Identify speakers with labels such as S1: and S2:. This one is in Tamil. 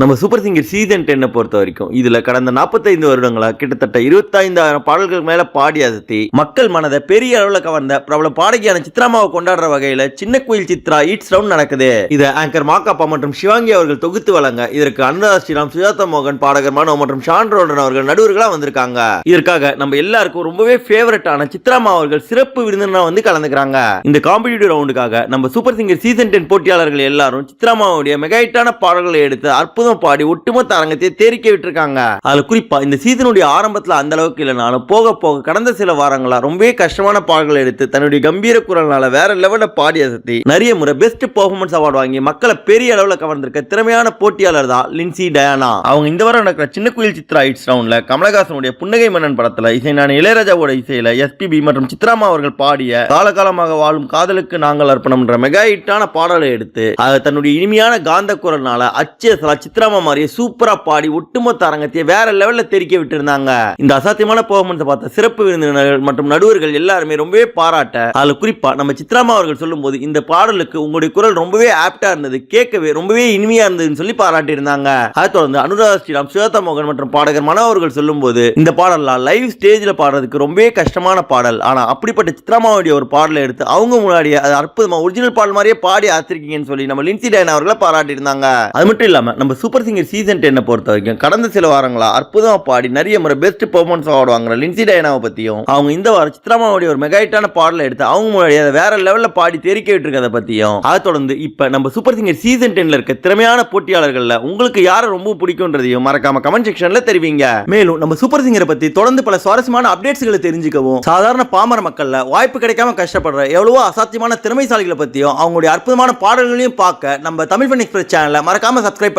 S1: நம்ம சூப்பர் சிங்கர் சீசன் டென்னை பொறுத்த வரைக்கும் இதில் கடந்த 45 வருடங்களா கிட்டத்தட்ட இருபத்தைந்தாயிரம் பாடல்கள் மேலே பாடி அசத்தி மக்கள் மனதை பெரிய அளவில் கவர்ந்த பிரபல பாடகியான சித்ராமாவை கொண்டாடுற வகையில் சின்ன குயில் சித்ரா ஈட்ஸ் ரவுண்ட் நடக்குது. இதை ஆங்கர் மாக்காப்பா மற்றும் சிவாங்கி அவர்கள் தொகுத்து வழங்க இதற்கு அனுராதா ஸ்ரீராம் சுஜாதா மோகன் பாடகர் மனோ மற்றும் ஷான் ரோடன் அவர்கள் நடுவர்களாக வந்திருக்காங்க. இதற்காக நம்ம எல்லாருக்கும் ரொம்பவே ஃபேவரட்டான சித்ராமா அவர்கள் சிறப்பு விருந்தினரா வந்து கலந்துக்கிறாங்க. இந்த காம்படிட்டிவ் ரவுண்டுக்காக நம்ம சூப்பர் சிங்கர் சீசன் டென் போட்டியாளர்கள் எல்லாரும் சித்ராமாவுடைய மெகாயிட்டான பாடல்களை எடுத்து அற்புதம் பாடி ஒட்டுமொத்த அரங்கத்தை தேரிக்க விட்டுருக்காங்க. அதுல குறிப்பா இந்த சீசனுடைய ஆரம்பத்துல அந்த அளவுக்கு இல்லைனாலும் போக போக கடந்த சில வாரங்களா ரொம்பவே கஷ்டமான பாடல்களை எடுத்து தன்னுடைய கம்பீர குரல்னால வேற லெவல்ல பாடி அசத்தி நிறைய முறை பெஸ்ட் பெர்ஃபார்மன்ஸ் அவார்டு வாங்கி மக்களை பெரிய அளவுல கவர்ந்திருக்க திறமையான போட்டியாளர் தான் லின்சி டயானா. அவங்க இந்த வாரம் நடக்கிற சின்ன குயில் சித்ரா ஹிட்ஸ் ரவுண்ட்ல கமலஹாசனுடைய புன்னகை மன்னன் படத்துல இசை நான் இளையராஜாவோட இசையில எஸ்பிபி மற்றும் சித்ராமா அவர்கள் பாடிய காலகாலமாக வாழும் காதலுக்கு நாங்கள் அர்ப்பணம்ன்ற மெகா ஹிட்டான பாடலை எடுத்து தன்னுடைய இனிமையான காந்த குரல்னால அச்சேசலா சித்ராமா மாதிரியே சூப்பரா பாடி ஒட்டுமொத்த அரங்கத்தையே வேற லெவலில் தெரிக்க விட்டுருந்தாங்க. இந்த அசாத்தியமான பெர்ஃபார்மன்ஸை பார்த்த சிறப்பு விருந்தினர்கள் மற்றும் நடுவர்கள் எல்லாருமே ரொம்பவே பாராட்ட அதில் குறிப்பா நம்ம சித்ராமா அவர்கள் சொல்லும்போது இந்த பாடலுக்கு உங்களுடைய குரல் ரொம்பவே ஆப்டாக இருந்தது கேட்கவே ரொம்பவே இனிமையாக இருந்ததுன்னு சொல்லி பாராட்டி இருந்தாங்க அதை தொடர்ந்து அனுராதா ஸ்ரீராம் சுவேதா மோகன் மற்றும் பாடகர் மனோ அவர்கள் சொல்லும்போது இந்த பாடல்லாம் லைவ் ஸ்டேஜில் பாடுறதுக்கு ரொம்பவே கஷ்டமான பாடல். ஆனா அப்படிப்பட்ட சித்ராமாவுடைய ஒரு பாடலை எடுத்து அவங்க முன்னாடியே அது அற்புதமா ஒரிஜினல் பாடல் மாதிரியே பாடி ஆத்திருக்கீங்கன்னு சொல்லி நம்ம லின்சி டைன் அவர்களை பாராட்டி இருந்தாங்க அது மட்டும் இல்லாமல் நம்ம சூப்பர் சிங்கர் சீசன் டென்னை பொறுத்த வரைக்கும் கடந்த சில வாரங்களாக அற்புதமாக பாடி நிறைய முறை பெஸ்ட் பெர்ஃபார்மன்ஸ் அவார்டு வாங்குற லின்சி டைனாவை பற்றியும் அவங்க இந்த வாரம் சித்ராமாவுடைய ஒரு மெகாயிட்டான பாடலை எடுத்து அவங்க முன்னாடி அதை வேற லெவலில் பாடி தெரிக்க விட்டுருக்கதை பற்றியும் அதை தொடர்ந்து இப்போ நம்ம சூப்பர் சிங்கர் சீசன் டென்ல இருக்க திறமையான போட்டியாளர்களில் உங்களுக்கு யாரை ரொம்ப பிடிக்கும்ன்றதையும் மறக்காம கமெண்ட் செக்ஷனில் தெரிவிங்க. மேலும் நம்ம சூப்பர் சிங்கரை பற்றி தொடர்ந்து பல சுவாரஸ்யமான அப்டேட்ஸ்களை தெரிஞ்சுக்கவும் சாதாரண பாமர மக்களில் வாய்ப்பு கிடைக்காம கஷ்டப்படுற எவ்வளவோ அசாத்தியமான திறமைசாலிகளை பற்றியும் அவங்களுடைய அற்புதமான பாடல்களையும் பார்க்க நம்ம தமிழ் ஃபன் எக்ஸ்பிரஸ் சேனலை மறக்காம சப்ஸ்கிரைப்